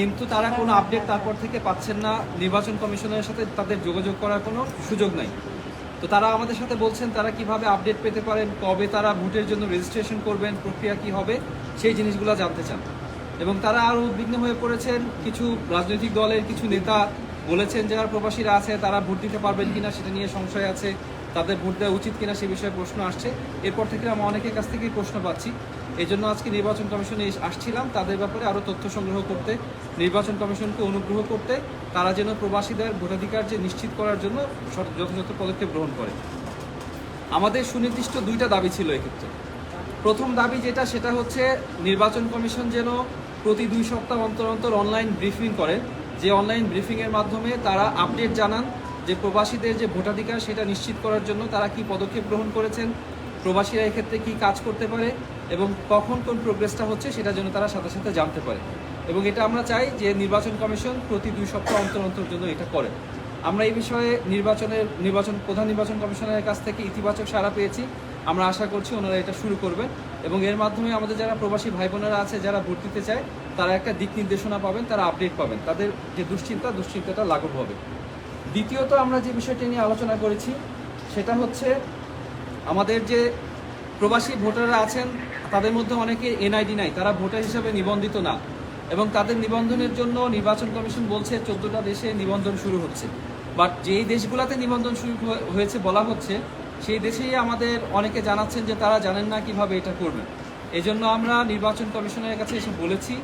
কিন্তু তারা কোনো আপডেট তারপর থেকে পাচ্ছেন না। নির্বাচন কমিশনের সাথে তাদের যোগাযোগ করার কোনো সুযোগ নাই। তো তারা আমাদের সাথে বলছেন, তারা কীভাবে আপডেট পেতে পারেন, কবে তারা ভোটের জন্য রেজিস্ট্রেশন করবেন, প্রক্রিয়া কি হবে, সেই জিনিসগুলো জানতে চান। এবং তারা আরও উদ্বিগ্ন হয়ে পড়েছেন, কিছু রাজনৈতিক দলের কিছু নেতা বলেছেন, যারা প্রবাসীরা আছে, তারা ভোট দিতে পারবেন কিনা সেটা নিয়ে সংশয় আছে। তাদের ভোট দেওয়া উচিত কিনা সে বিষয়ে প্রশ্ন আসছে। এরপর থেকে আমরা অনেকের কাছ থেকেই প্রশ্ন পাচ্ছি। এই জন্য আজকে নির্বাচন কমিশনে আসছিলাম। তাদের ব্যাপারে আরও তথ্য সংগ্রহ করতে, নির্বাচন কমিশনকে অনুগ্রহ করতে তারা যেন প্রবাসীদের ভোটাধিকার যে নিশ্চিত করার জন্য যথাযথ পদক্ষেপ গ্রহণ করে। আমাদের সুনির্দিষ্ট দুইটা দাবি ছিল এক্ষেত্রে। প্রথম দাবি যেটা, সেটা হচ্ছে নির্বাচন কমিশন যেন প্রতি দুই সপ্তাহ অন্তর অন্তর অনলাইন ব্রিফিং করেন যে অনলাইন ব্রিফিংয়ের মাধ্যমে তারা আপডেট জানান যে প্রবাসীদের যে ভোটাধিকার সেটা নিশ্চিত করার জন্য তারা কি পদক্ষেপ গ্রহণ করেছেন, প্রবাসীরা এক্ষেত্রে কি কাজ করতে পারে এবং কখন কোন প্রোগ্রেসটা হচ্ছে সেটা যেন তারা সাথে সাথে জানতে পারে। এবং এটা আমরা চাই যে নির্বাচন কমিশন প্রতি দুই সপ্তাহ অন্তর অন্তর জন্য এটা করে। আমরা এই বিষয়ে নির্বাচনের, নির্বাচন, প্রধান নির্বাচন কমিশনের কাছ থেকে ইতিবাচক সাড়া পেয়েছি। আমরা আশা করছি ওনারা এটা শুরু করবেন এবং এর মাধ্যমে আমাদের যারা প্রবাসী ভাই বোনেরা আছে, যারা ভোট দিতে চায়, তারা একটা দিক নির্দেশনা পাবেন, তারা আপডেট পাবেন। তাদের যে দুশ্চিন্তা, দুশ্চিন্তাটা লাঘব হবে। দ্বিতীয়ত আমরা যে বিষয়টি নিয়ে আলোচনা করেছি, সেটা হচ্ছে আমাদের যে প্রবাসী ভোটাররা আছেন, তাদের মধ্যে অনেকে এনআইডি নাই, তারা ভোটার হিসাবে নিবন্ধিত না এবং তাদের নিবন্ধনের জন্য নির্বাচন কমিশন বলছে চোদ্দটা দেশে নিবন্ধন শুরু হচ্ছে। বাট যেই দেশগুলোতে নিবন্ধন শুরু হয়ে- হয়েছে বলা হচ্ছে, সেই দেশেই আমাদের অনেকে জানাচ্ছেন যে তারা জানেন না কীভাবে এটা করবেন। এই জন্য আমরা নির্বাচন কমিশনের কাছে এসে বলেছি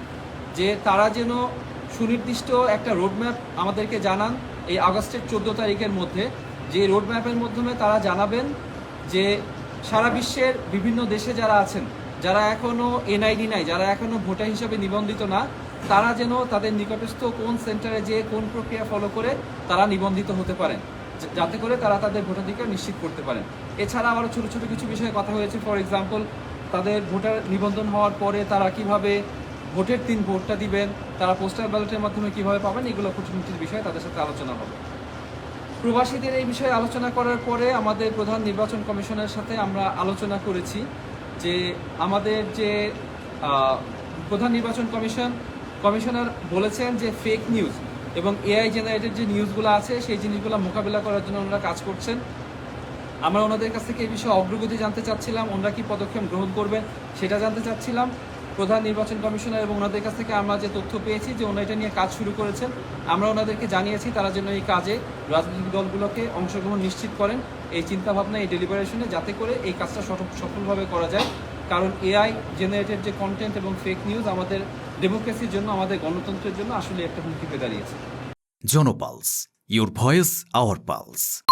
যে তারা যেন সুনির্দিষ্ট একটা রোডম্যাপ আমাদেরকে জানান এই আগস্টের চোদ্দ তারিখের মধ্যে যে রোডম্যাপের মাধ্যমে তারা জানাবেন যে সারা বিশ্বের বিভিন্ন দেশে যারা আছেন, যারা এখনও এনআইডি নাই, যারা এখনও ভোটার হিসাবে নিবন্ধিত না, তারা যেন তাদের নিকটস্থ কোন সেন্টারে যে কোন প্রক্রিয়া ফলো করে তারা নিবন্ধিত হতে পারেন যাতে করে তারা তাদের ভোটাধিকার নিশ্চিত করতে পারেন। এছাড়া আরও ছোটো ছোটো কিছু বিষয়ে কথা হয়েছে ফর এক্সাম্পল তাদের ভোটার নিবন্ধন হওয়ার পরে তারা কীভাবে ভোটের দিন ভোটটা দিবেন, তারা পোস্টাল ব্যালটের মাধ্যমে কীভাবে পাবেন, এগুলো খুঁটিমুটির বিষয়ে তাদের সাথে আলোচনা হবে। প্রবাসীদের এই বিষয়ে আলোচনা করার পরে আমাদের প্রধান নির্বাচন কমিশনের সাথে আমরা আলোচনা করেছি যে আমাদের যে প্রধান নির্বাচন কমিশন, কমিশনার বলেছেন যে ফেক নিউজ এবং এআই জেনারেটেড যে নিউজগুলো আছে, সেই জিনিসগুলো মোকাবিলা করার জন্য ওনারা কাজ করছেন। আমরা ওনাদের কাছ থেকে এই বিষয়ে অগ্রগতি জানতে চাচ্ছিলাম, ওনারা কি পদক্ষেপ গ্রহণ করবেন সেটা জানতে চাচ্ছিলাম। প্রধান নির্বাচন কমিশনার এবং ওনাদের কাছ থেকে আমরা যে তথ্য পেয়েছি যে ওনারা এটা নিয়ে কাজ শুরু করেছেন, আমরা ওনাদেরকে জানিয়েছি তারা যেন এই কাজে রাজনৈতিক দলগুলোকে অংশগ্রহণ নিশ্চিত করেন। এই চিন্তাভাবনা, এই ডেলিভারেশনে যাতে করে এই কাজটা সফল- সফলভাবে করা যায়। কারণ এআই জেনারেটেড যে কন্টেন্ট এবং ফেক নিউজ আমাদের ডেমোক্রেসির জন্য, আমাদের গণতন্ত্রের জন্য আসলে একটা হুমকি পেয়ে দাঁড়িয়েছে। Janpulse your voice our pulse